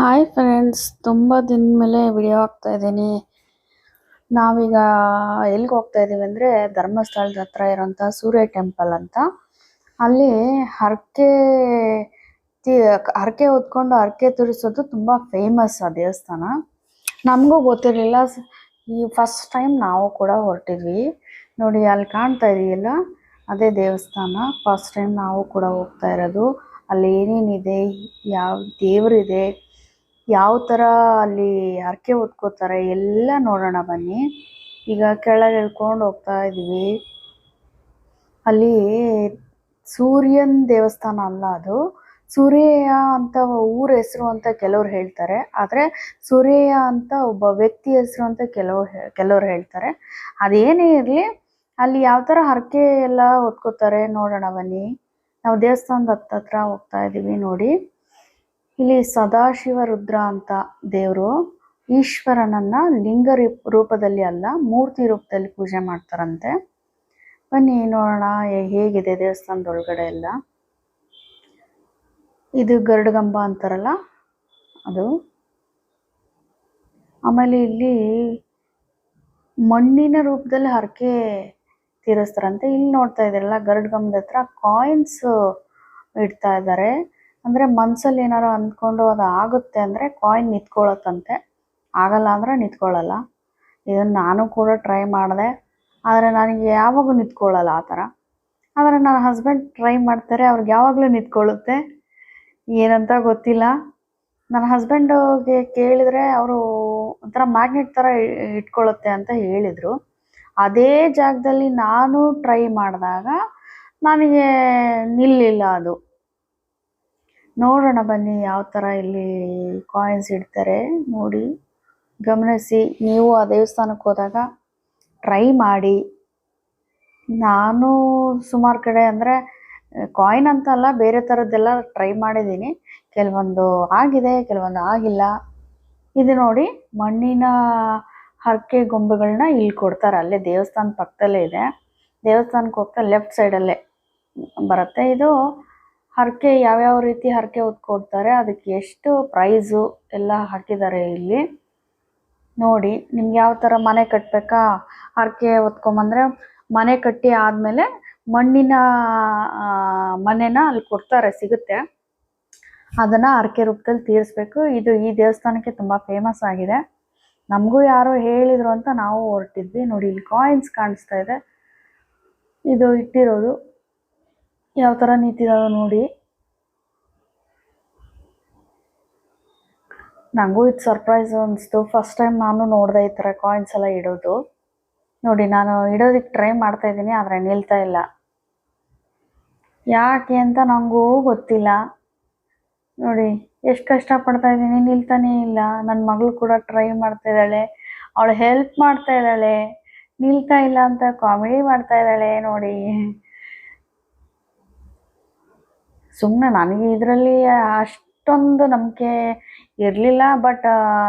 Hi friends ತುಂಬ ದಿನ ಮೇಲೆ ವಿಡಿಯೋ ಹಾಕ್ತಾ ಇದ್ದೀನಿ. ನಾವೀಗ ಎಲ್ಲಿಗೆ ಹೋಗ್ತಾ ಇದ್ದೀವಿ ಅಂದರೆ ಧರ್ಮಸ್ಥಳದ ಹತ್ರ ಇರೋಂಥ ಸೂರ್ಯ ಟೆಂಪಲ್ ಅಂತ. ಅಲ್ಲಿ ಹರಕೆ ತಿ, ಹರಕೆ ಹೊತ್ಕೊಂಡು ಹರಕೆ ತುರಿಸೋದು ತುಂಬ ಫೇಮಸ್ ಆ ದೇವಸ್ಥಾನ. ನಮಗೂ ಗೊತ್ತಿರಲಿಲ್ಲ, ಈ ಫಸ್ಟ್ ಟೈಮ್ ನಾವು ಕೂಡ ಹೊರಟಿದ್ವಿ. ನೋಡಿ, ಅಲ್ಲಿ ಕಾಣ್ತಾ ಇದೆಯಲ್ಲ, ಅದೇ ದೇವಸ್ಥಾನ. ಫಸ್ಟ್ ಟೈಮ್ ನಾವು ಕೂಡ ಹೋಗ್ತಾ ಇರೋದು. ಅಲ್ಲಿ ಏನೇನಿದೆ, ಯಾವ ದೇವರಿದೆ ಯಾವ ಥರ ಅಲ್ಲಿ ಹರಕೆ ಹೊತ್ಕೋತಾರೆ ಎಲ್ಲ ನೋಡೋಣ ಬನ್ನಿ. ಈಗ ಕೆಳಗೆ ಇಳ್ಕೊಂಡು ಹೋಗ್ತಾ ಇದೀವಿ ಅಲ್ಲಿ ಸೂರ್ಯನ ದೇವಸ್ಥಾನ ಅಲ್ಲ ಅದು. ಸೂರ್ಯ ಅಂತ ಊರ ಹೆಸರು ಅಂತ ಕೆಲವ್ರು ಹೇಳ್ತಾರೆ. ಆದರೆ ಸೂರ್ಯ ಅಂತ ಒಬ್ಬ ವ್ಯಕ್ತಿ ಹೆಸರು ಅಂತ ಕೆಲವು ಕೆಲವ್ರು ಹೇಳ್ತಾರೆ. ಅದೇನೇ ಇರಲಿ, ಅಲ್ಲಿ ಯಾವ ಥರ ಹರಕೆ ಎಲ್ಲ ಹೊತ್ಕೋತಾರೆ ನೋಡೋಣ ಬನ್ನಿ. ನಾವು ದೇವಸ್ಥಾನದ ಹತ್ತತ್ರ ಹೋಗ್ತಾ ಇದ್ದೀವಿ ನೋಡಿ. ಇಲ್ಲಿ ಸದಾಶಿವ ರುದ್ರ ಅಂತ ದೇವರು ಈಶ್ವರನನ್ನ ಲಿಂಗ ರೂಪ್- ರೂಪದಲ್ಲಿ ಅಲ್ಲ, ಮೂರ್ತಿ ರೂಪದಲ್ಲಿ ಪೂಜೆ ಮಾಡ್ತಾರಂತೆ. ಬನ್ನಿ ನೋಡೋಣ ಹೇಗಿದೆ ದೇವಸ್ಥಾನದ ಒಳಗಡೆ ಎಲ್ಲ. ಇದು ಗರುಡಗಂಬ ಅಂತಾರಲ್ಲ, ಅದು. ಆಮೇಲೆ ಇಲ್ಲಿ ಮಣ್ಣಿನ ರೂಪದಲ್ಲಿ ಹರಕೆ ತೀರಿಸ್ತಾರಂತೆ. ಇಲ್ಲಿ ನೋಡ್ತಾ ಇದ್ದಾರಲ್ಲ ಗರುಡಗಂಬದ ಹತ್ರ ಕಾಯಿನ್ಸ್ ಇಡ್ತಾ ಇದ್ದಾರೆ. ಅಂದ್ರೆ ಮನ್ಸಲ್ಲಿ ಏನಾರು ಅಂದ್ಕೊಂಡು ಅದು ಆಗುತ್ತೆ ಅಂದ್ರೆ ಕಾಯಿನ್ ನಿಂತ್ಕೊಳ್ಳುತ್ತಂತೆ. ಆಗಲ್ಲ ಅಂದ್ರೆ ನಿಂತ್ಕೊಳ್ಳಲ್ಲ. ಇದನ್ನ ನಾನು ಕೂಡ ಟ್ರೈ ಮಾಡಿದೆ. ಆದರೆ ನನಗೆ ಯಾವಾಗೂ ನಿಂತ್ಕೊಳ್ಳಲ್ಲ ಆ ಥರ. ಆದರೆ ನನ್ನ ಹಸ್ಬೆಂಡ್ ಟ್ರೈ ಮಾಡ್ತಾರೆ, ಅವ್ರಿಗೆ ಯಾವಾಗಲೂ ನಿಂತ್ಕೊಳ್ಳುತ್ತೆ. ಏನಂತ ಗೊತ್ತಿಲ್ಲ. ನನ್ನ ಹಸ್ಬೆಂಡ್ಗೆ ಕೇಳಿದರೆ ಅವರು ಒಂಥರ ಮ್ಯಾಗ್ನೆಟ್ ಥರ ಇಟ್ಕೊಳ್ಳುತ್ತೆ ಅಂತ ಹೇಳಿದರು. ಅದೇ ಜಾಗದಲ್ಲಿ ನಾನು ಟ್ರೈ ಮಾಡಿದಾಗ ನನಗೆ ನಿಲ್ಲಿಲ್ಲ ಅದು. ನೋಡೋಣ ಬನ್ನಿ ಯಾವ ಥರ ಇಲ್ಲಿ ಕಾಯಿನ್ಸ್ ಇಡ್ತಾರೆ. ನೋಡಿ, ಗಮನಿಸಿ, ನೀವು ಆ ದೇವಸ್ಥಾನಕ್ಕೆ ಹೋದಾಗ ಟ್ರೈ ಮಾಡಿ. ನಾನು ಸುಮಾರು ಕಡೆ ಅಂದರೆ ಕಾಯಿನ್ ಅಂತ ಅಲ್ಲ, ಬೇರೆ ಥರದ್ದೆಲ್ಲ ಟ್ರೈ ಮಾಡಿದ್ದೀನಿ. ಕೆಲವೊಂದು ಆಗಿದೆ, ಕೆಲವೊಂದು ಆಗಿಲ್ಲ. ಇದು ನೋಡಿ, ಮಣ್ಣಿನ ಹರಕೆ ಗೊಂಬೆಗಳನ್ನ ಇಲ್ಲಿ ಕೊಡ್ತಾರೆ. ಅಲ್ಲೇ ದೇವಸ್ಥಾನ ಪಕ್ಕದಲ್ಲೇ ಇದೆ. ದೇವಸ್ಥಾನಕ್ಕೆ ಹೋಗ್ತಾ ಲೆಫ್ಟ್ ಸೈಡಲ್ಲೇ ಬರುತ್ತೆ. ಇದು ಹರಕೆ, ಯಾವ್ಯಾವ ರೀತಿ ಹರಕೆ ಹೊತ್ಕೊಡ್ತಾರೆ ಅದಕ್ಕೆ ಎಷ್ಟು ಪ್ರೈಸು ಎಲ್ಲ ಹಾಕಿದ್ದಾರೆ ಇಲ್ಲಿ. ನೋಡಿ, ನಿಮ್ಗೆ ಯಾವ ಥರ ಮನೆ ಕಟ್ಟಬೇಕಾ ಹರಕೆ ಹೊತ್ಕೊಂಬಂದರೆ ಮನೆ ಕಟ್ಟಿ ಆದಮೇಲೆ ಮಣ್ಣಿನ ಮನೆನ ಅಲ್ಲಿ ಕೊಡ್ತಾರೆ, ಸಿಗುತ್ತೆ. ಅದನ್ನು ಹರಕೆ ರೂಪದಲ್ಲಿ ತೀರಿಸ್ಬೇಕು. ಇದು ಈ ದೇವಸ್ಥಾನಕ್ಕೆ ತುಂಬ ಫೇಮಸ್ ಆಗಿದೆ. ನಮಗೂ ಯಾರೋ ಹೇಳಿದ್ರು ಅಂತ ನಾವು ಹೊರಟಿದ್ವಿ. ನೋಡಿ, ಇಲ್ಲಿ ಕಾಯಿನ್ಸ್ ಕಾಣಿಸ್ತಾ ಇದೆ. ಇದು ಇಟ್ಟಿರೋದು. ಯಾವ ಥರ ನಿಂತಿದಾವೆ ನೋಡಿ. ನನಗೂ ಇದು ಸರ್ಪ್ರೈಸ್ ಅನಿಸ್ತು. ಫಸ್ಟ್ ಟೈಮ್ ನಾನು ನೋಡಿದೆ ಈ ಥರ ಕಾಯಿನ್ಸ್ ಎಲ್ಲ ಇಡೋದು. ನೋಡಿ, ನಾನು ಇಡೋದಕ್ಕೆ ಟ್ರೈ ಮಾಡ್ತಾ ಇದ್ದೀನಿ, ಆದರೆ ನಿಲ್ತಾ ಇಲ್ಲ. ಯಾಕೆ ಅಂತ ನನಗೂ ಗೊತ್ತಿಲ್ಲ. ನೋಡಿ, ಎಷ್ಟು ಕಷ್ಟಪಡ್ತಾ ಇದ್ದೀನಿ, ನಿಲ್ತಾನೇ ಇಲ್ಲ. ನನ್ನ ಮಗಳು ಕೂಡ ಟ್ರೈ ಮಾಡ್ತಾ ಇದ್ದಾಳೆ. ಅವಳು ಹೆಲ್ಪ್ ಮಾಡ್ತಾ ಇದ್ದಾಳೆ. ನಿಲ್ತಾ ಇಲ್ಲ ಅಂತ ಕಾಮಿಡಿ ಮಾಡ್ತಾ ಇದ್ದಾಳೆ, ನೋಡಿ. ಸುಮ್ಮನೆ ನನಗೆ ಇದರಲ್ಲಿ ಅಷ್ಟೊಂದು ನಂಬಿಕೆ ಇರಲಿಲ್ಲ ಬಟ್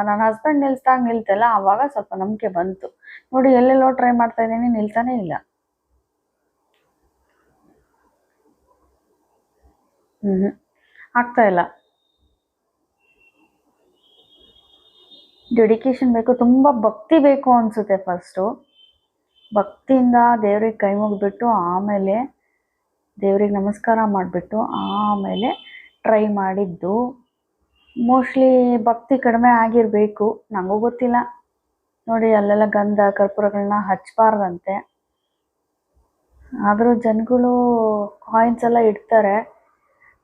ನನ್ನ ಹಸ್ಬೆಂಡ್ ನಿಲ್ಸ್ದಾಗ ನಿಲ್ತಲ್ಲ. ಆವಾಗ ಸ್ವಲ್ಪ ನಂಬಿಕೆ ಬಂತು. ನೋಡಿ, ಎಲ್ಲೆಲ್ಲೋ ಟ್ರೈ ಮಾಡ್ತಾ ಇದ್ದೀನಿ, ನಿಲ್ತಾನೇ ಇಲ್ಲ. ಹ್ಞೂ ಆಗ್ತಾ ಇಲ್ಲ. ಡೆಡಿಕೇಶನ್ ಬೇಕು, ತುಂಬ ಭಕ್ತಿ ಬೇಕು ಅನಿಸುತ್ತೆ ಫಸ್ಟು ಭಕ್ತಿಯಿಂದ ದೇವ್ರಿಗೆ ಕೈ ಮುಗಿದ್ಬಿಟ್ಟು ಆಮೇಲೆ ದೇವ್ರಿಗೆ ನಮಸ್ಕಾರ ಮಾಡಿಬಿಟ್ಟು ಆಮೇಲೆ ಟ್ರೈ ಮಾಡಿದ್ದು. ಮೋಸ್ಟ್ಲಿ ಭಕ್ತಿ ಕಡಿಮೆ ಆಗಿರಬೇಕು. ನನಗೂ ಗೊತ್ತಿಲ್ಲ. ನೋಡಿ, ಅಲ್ಲೆಲ್ಲ ಗಂಧ ಕರ್ಪೂರಗಳನ್ನ ಹಚ್ಚಬಾರ್ದಂತೆ ಆದರೂ ಜನಗಳು ಕಾಯಿನ್ಸ್ ಎಲ್ಲ ಇಡ್ತಾರೆ.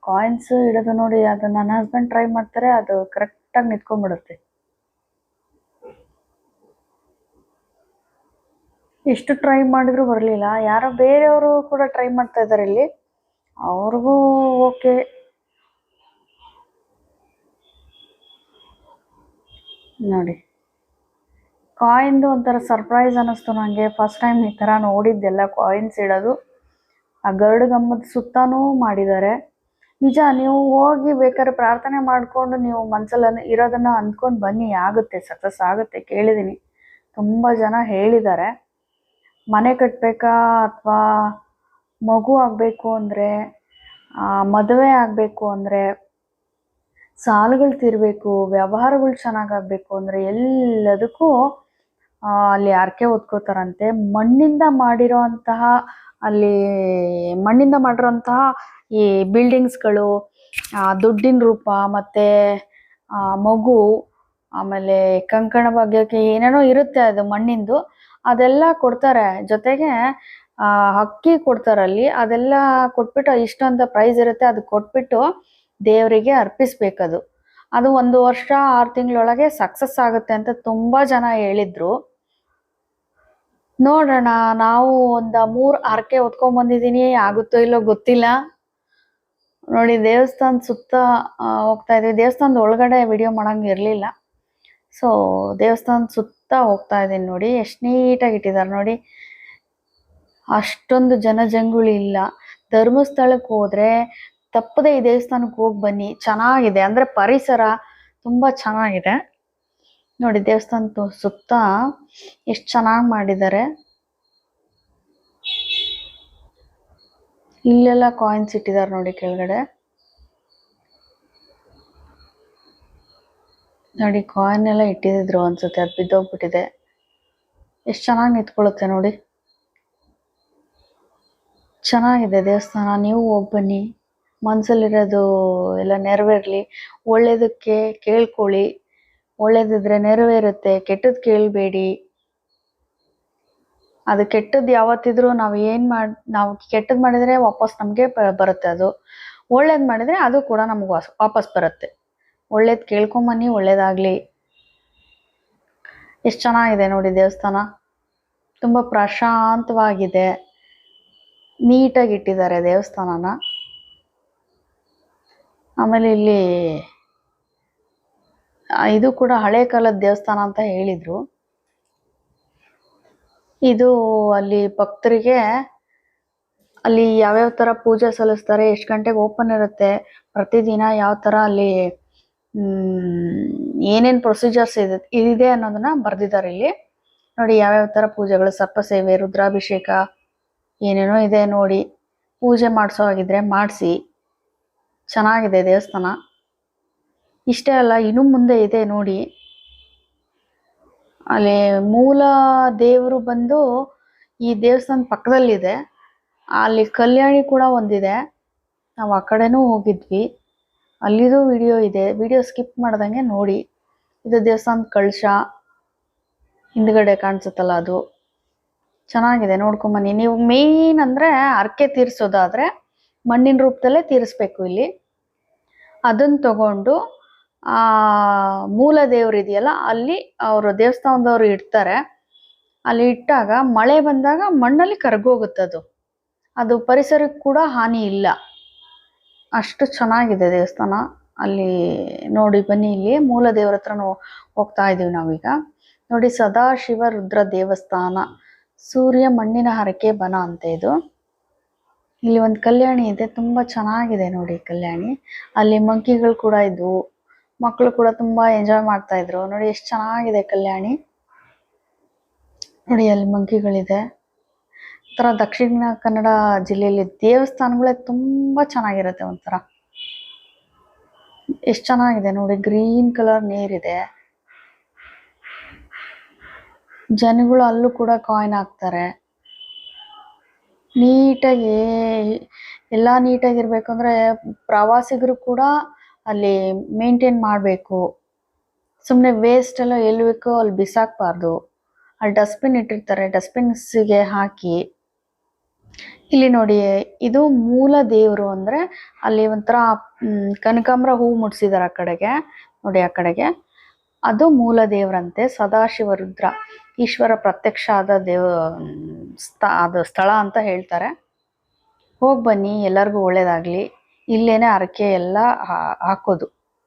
ಕಾಯಿನ್ಸ್ ಇಡೋದು ನೋಡಿ ಅದು ನನ್ನ ಹಸ್ಬೆಂಡ್ ಟ್ರೈ ಮಾಡ್ತಾರೆ, ಅದು ಕರೆಕ್ಟಾಗಿ ನಿಂತ್ಕೊಂಡ್ಬಿಡುತ್ತೆ. ಎಷ್ಟು ಟ್ರೈ ಮಾಡಿದ್ರು ಬರಲಿಲ್ಲ. ಯಾರೋ ಬೇರೆಯವರು ಕೂಡ ಟ್ರೈ ಮಾಡ್ತಾ ಇದ್ದಾರೆ ಇಲ್ಲಿ. ಅವ್ರಿಗೂ ಓಕೆ ನೋಡಿ. ಕಾಯಿಂದು ಒಂಥರ ಸರ್ಪ್ರೈಸ್ ಅನ್ನಿಸ್ತು ನನಗೆ ಫಸ್ಟ್ ಟೈಮ್ ಈ ಥರ ನೋಡಿದ್ದೆಲ್ಲ ಕಾಯಿನ್ಸ್ ಇಡೋದು. ಆ ಗರುಡಗಂಬದ ಸುತ್ತಾನೂ ಮಾಡಿದ್ದಾರೆ. ನಿಜ, ನೀವು ಹೋಗಿ ಬೇಕಾದ್ರೆ ಪ್ರಾರ್ಥನೆ ಮಾಡಿಕೊಂಡು ನೀವು ಮನಸ್ಸಲ್ಲಿ ಇರೋದನ್ನ ಅಂದ್ಕೊಂಡು ಬನ್ನಿ. ಆಗುತ್ತೆ ಸಕ್ಸಸ್ ಆಗುತ್ತೆ ಕೇಳಿದ್ದೀನಿ ತುಂಬ ಜನ ಹೇಳಿದ್ದಾರೆ. ಮನೆ ಕಟ್ಟಬೇಕಾ ಅಥವಾ ಮಗು ಆಗಬೇಕು ಅಂದರೆ ಮದುವೆ ಆಗಬೇಕು ಅಂದರೆ, ಸಾಲುಗಳು ತೀರಬೇಕು, ವ್ಯವಹಾರಗಳು ಚೆನ್ನಾಗಾಗಬೇಕು ಅಂದರೆ ಎಲ್ಲದಕ್ಕೂ ಅಲ್ಲಿ ಹರಕೆ ಹೊತ್ಕೋತಾರಂತೆ. ಮಣ್ಣಿಂದ ಮಾಡಿರೋ ಅಂತಹ ಅಲ್ಲಿ ಮಣ್ಣಿಂದ ಮಾಡಿರೋಂತಹ ಈ ಬಿಲ್ಡಿಂಗ್ಸ್ಗಳು ದುಡ್ಡಿನ ರೂಪ ಮತ್ತೆ ಮಗು, ಆಮೇಲೆ ಕಂಕಣ ಭಾಗ್ಯಕ್ಕೆ ಏನೇನೋ ಇರುತ್ತೆ ಅದು ಮಣ್ಣಿಂದು. ಅದೆಲ್ಲ ಕೊಡ್ತಾರೆ. ಜೊತೆಗೆ ಅಕ್ಕಿ ಕೊಡ್ತಾರಲ್ಲಿ, ಅದೆಲ್ಲ ಕೊಟ್ಬಿಟ್ಟು ಇಷ್ಟೊಂದು ಪ್ರೈಸ್ ಇರುತ್ತೆ, ಅದು ಕೊಟ್ಬಿಟ್ಟು ದೇವರಿಗೆ ಅರ್ಪಿಸ್ಬೇಕದು. ಅದು ಒಂದು ವರ್ಷ, ಆರು ತಿಂಗಳೊಳಗೆ ಸಕ್ಸಸ್ ಆಗುತ್ತೆ ಅಂತ ತುಂಬಾ ಜನ ಹೇಳಿದ್ರು. ನೋಡೋಣ, ನಾವು ಒಂದ ಮೂರು ಹರಕೆ ಹೊತ್ಕೊಂಡ್ ಬಂದಿದೀನಿ ಆಗುತ್ತೋ ಇಲ್ಲೋ ಗೊತ್ತಿಲ್ಲ. ನೋಡಿ, ದೇವಸ್ಥಾನ ಸುತ್ತ ಹೋಗ್ತಾ ಇದೀವಿ. ದೇವಸ್ಥಾನದ ಒಳಗಡೆ ವಿಡಿಯೋ ಮಾಡೋಂಗೆ ಇರ್ಲಿಲ್ಲ. ಸೊ ದೇವಸ್ಥಾನ ಸುತ್ತ ಹೋಗ್ತಾ ಇದ್ದೀನಿ ನೋಡಿ, ಎಷ್ಟು ನೀಟಾಗಿ ಇಟ್ಟಿದ್ದಾರೆ ನೋಡಿ. ಅಷ್ಟೊಂದು ಜನಜಂಗುಳಿ ಇಲ್ಲ. ಧರ್ಮಸ್ಥಳಕ್ಕೆ ಹೋದರೆ ತಪ್ಪದೆ ಈ ದೇವಸ್ಥಾನಕ್ಕೆ ಹೋಗಿ ಬನ್ನಿ. ಚೆನ್ನಾಗಿದೆ. ಅಂದರೆ ಪರಿಸರ ತುಂಬ ಚೆನ್ನಾಗಿದೆ. ನೋಡಿ, ದೇವಸ್ಥಾನ ಸುತ್ತ ಎಷ್ಟು ಚೆನ್ನಾಗಿ ಮಾಡಿದ್ದಾರೆ. ಇಲ್ಲೆಲ್ಲ ಕಾಯಿನ್ಸ್ ಇಟ್ಟಿದ್ದಾರೆ ನೋಡಿ ಕೆಳಗಡೆ. ನೋಡಿ ಕಾಯಿನ್ ಎಲ್ಲ ಇಟ್ಟಿದ್ರು ಅನ್ಸುತ್ತೆ, ಅದು ಬಿದ್ದೋಗ್ಬಿಟ್ಟಿದೆ. ಎಷ್ಟು ಚೆನ್ನಾಗಿ ನಿಂತ್ಕೊಳ್ಳುತ್ತೆ ನೋಡಿ. ಚೆನ್ನಾಗಿದೆ ದೇವಸ್ಥಾನ, ನೀವು ಹೋಗಿ ಬನ್ನಿ. ಮನಸ್ಸಲ್ಲಿರೋದು ಎಲ್ಲ ನೆರವೇರ್ಲಿ. ಒಳ್ಳೇದಕ್ಕೆ ಕೇಳ್ಕೊಳ್ಳಿ. ಒಳ್ಳೇದಿದ್ರೆ ನೆರವೇರುತ್ತೆ ಕೆಟ್ಟದ್ದು ಕೇಳಬೇಡಿ. ಅದು ಕೆಟ್ಟದ್ದು ಯಾವತ್ತಿದ್ರು ನಾವು ಏನ್ ಮಾಡ್, ನಾವು ಕೆಟ್ಟದ್ದು ಮಾಡಿದ್ರೆ ವಾಪಸ್ ನಮಗೆ ಬರುತ್ತೆ ಅದು. ಒಳ್ಳೇದು ಮಾಡಿದ್ರೆ ಅದು ಕೂಡ ನಮಗೆ ವಾಪಸ್ ಬರುತ್ತೆ. ಒಳ್ಳೇದ್ ಕೇಳ್ಕೊಂಬನ್ನಿ, ಒಳ್ಳೇದಾಗಲಿ. ಎಷ್ಟು ಚೆನ್ನಾಗಿದೆ ನೋಡಿ ದೇವಸ್ಥಾನ. ತುಂಬ ಪ್ರಶಾಂತವಾಗಿದೆ. ನೀಟಾಗಿ ಇಟ್ಟಿದ್ದಾರೆ ದೇವಸ್ಥಾನನ. ಆಮೇಲೆ ಇಲ್ಲಿ ಇದು ಕೂಡ ಹಳೆ ಕಾಲದ ದೇವಸ್ಥಾನ ಅಂತ ಹೇಳಿದರು. ಇದು ಅಲ್ಲಿ ಭಕ್ತರಿಗೆ, ಅಲ್ಲಿ ಯಾವ್ಯಾವ ಥರ ಪೂಜೆ ಸಲ್ಲಿಸ್ತಾರೆ, ಎಷ್ಟು ಗಂಟೆಗೆ ಓಪನ್ ಇರುತ್ತೆ, ಪ್ರತಿದಿನ ಯಾವ ಥರ ಅಲ್ಲಿ ಏನೇನ್ ಪ್ರೊಸೀಜರ್ಸ್ ಇದೆ ಇದೆ ಅನ್ನೋದನ್ನ ಬರ್ದಿದ್ದಾರೆ ಇಲ್ಲಿ. ನೋಡಿ ಯಾವ್ಯಾವ ತರ ಪೂಜೆಗಳು, ಸರ್ಪ ಸೇವೆ, ರುದ್ರಾಭಿಷೇಕ, ಏನೇನೋ ಇದೆ ನೋಡಿ. ಪೂಜೆ ಮಾಡಿಸೋ ಆಗಿದ್ರೆ ಮಾಡಿಸಿ. ಚೆನ್ನಾಗಿದೆ ದೇವಸ್ಥಾನ. ಇಷ್ಟೇ ಅಲ್ಲ, ಇನ್ನು ಮುಂದೆ ಇದೆ ನೋಡಿ. ಅಲ್ಲಿ ಮೂಲ ದೇವರು ಬಂದು ಈ ದೇವಸ್ಥಾನ ಪಕ್ಕದಲ್ಲಿದೆ. ಅಲ್ಲಿ ಕಲ್ಯಾಣಿ ಕೂಡ ಒಂದಿದೆ. ನಾವು ಆ ಕಡೆನೂ ಹೋಗಿದ್ವಿ. ಅಲ್ಲಿದು ವಿಡಿಯೋ ಇದೆ. ವಿಡಿಯೋ ಸ್ಕಿಪ್ ಮಾಡ್ದಂಗೆ ನೋಡಿ. ಇದು ದೇವಸ್ಥಾನದ ಕಳಶ. ಹಿಂದ್ಗಡೆ ಕಾಣಿಸುತ್ತಲ್ಲ ಅದು. ಚೆನ್ನಾಗಿದೆ ನೋಡ್ಕೊಂಬನ್ನಿ ನೀವು ಮೇಯ್ನ್ ಅಂದ್ರೆ ಅರ್ಕೆ ತೀರ್ಸೋದಾದ್ರೆ ಮಣ್ಣಿನ ರೂಪದಲ್ಲೇ ತೀರಿಸ್ಬೇಕು ಇಲ್ಲಿ. ಅದನ್ನು ತಗೊಂಡು ಮೂಲ ದೇವ್ರು ಇದೆಯಲ್ಲ ಅಲ್ಲಿ ಅವರು ದೇವಸ್ಥಾನದವರು ಇಡ್ತಾರೆ. ಅಲ್ಲಿ ಇಟ್ಟಾಗ ಮಳೆ ಬಂದಾಗ ಮಣ್ಣಲ್ಲಿ ಕರಗೋಗುತ್ತದು. ಅದು ಪರಿಸರಕ್ಕೆ ಕೂಡ ಹಾನಿ ಇಲ್ಲ. ಅಷ್ಟು ಚೆನ್ನಾಗಿದೆ ದೇವಸ್ಥಾನ. ಅಲ್ಲಿ ನೋಡಿ ಬನ್ನಿ ಇಲ್ಲಿ. ಮೂಲ ದೇವರ ಹತ್ರ ಹೋಗ್ತಾ ಇದೀವಿ ನಾವೀಗ. ನೋಡಿ ಸದಾಶಿವ ರುದ್ರ ದೇವಸ್ಥಾನ. ಸೂರ್ಯ ಮಣ್ಣಿನ ಹರಕೆ ಬನ ಅಂತ ಇದು. ಇಲ್ಲಿ ಒಂದು ಕಲ್ಯಾಣಿ ಇದೆ. ತುಂಬಾ ಚೆನ್ನಾಗಿದೆ ನೋಡಿ ಕಲ್ಯಾಣಿ. ಅಲ್ಲಿ ಮಂಕಿಗಳು ಕೂಡ ಇದ್ವು. ಮಕ್ಕಳು ಕೂಡ ತುಂಬಾ ಎಂಜಾಯ್ ಮಾಡ್ತಾ ಇದ್ರು. ನೋಡಿ ಎಷ್ಟು ಚೆನ್ನಾಗಿದೆ ಕಲ್ಯಾಣಿ. ನೋಡಿ ಅಲ್ಲಿ ಮಂಕಿಗಳಿದೆ. ಒಂಥರ ದಕ್ಷಿಣ ಕನ್ನಡ ಜಿಲ್ಲೆಯಲ್ಲಿ ದೇವಸ್ಥಾನಗಳೇ ತುಂಬ ಚೆನ್ನಾಗಿರುತ್ತೆ ಒಂಥರ. ಎಷ್ಟು ಚೆನ್ನಾಗಿದೆ ನೋಡಿ, ಗ್ರೀನ್ ಕಲರ್ ನೀರಿದೆ. ಜನಗಳು ಅಲ್ಲೂ ಕೂಡ ಕಾಯಿನ್ ಹಾಕ್ತಾರೆ. ನೀಟಾಗಿ, ಎಲ್ಲ ನೀಟಾಗಿರ್ಬೇಕು ಅಂದ್ರೆ ಪ್ರವಾಸಿಗರು ಕೂಡ ಅಲ್ಲಿ ಮೇಂಟೈನ್ ಮಾಡಬೇಕು. ಸುಮ್ಮನೆ ವೇಸ್ಟ್ ಎಲ್ಲ ಎಲ್ಲಿ ಬೇಕೋ ಅಲ್ಲಿ ಬಿಸಾಕಬಾರ್ದು. ಅಲ್ಲಿ ಡಸ್ಟ್ಬಿನ್ ಇಟ್ಟಿರ್ತಾರೆ ಡಸ್ಟ್ಬಿನ್ಸಿಗೆ ಹಾಕಿ. ಇಲ್ಲಿ ನೋಡಿ, ಇದು ಮೂಲ ದೇವರು ಅಂದ್ರೆ ಅಲ್ಲಿ ಒಂಥರ ಕನಕಾಂಬ್ರ ಹೂ ಮುಡ್ಸಿದಾರೆ ಆ ಕಡೆಗೆ. ನೋಡಿ ಆ ಕಡೆಗೆ. ಅದು ಮೂಲ ದೇವರಂತೆ, ಸದಾಶಿವ ರುದ್ರ, ಈಶ್ವರ ಪ್ರತ್ಯಕ್ಷ ಆದ ದೇವ ಅದು ಸ್ಥಳ ಅಂತ ಹೇಳ್ತಾರೆ. ಹೋಗಿ ಬನ್ನಿ, ಎಲ್ಲರಿಗೂ ಒಳ್ಳೇದಾಗ್ಲಿ. ಇಲ್ಲೇನೆ ಹರಕೆ ಎಲ್ಲ ಹಾಕೋದು.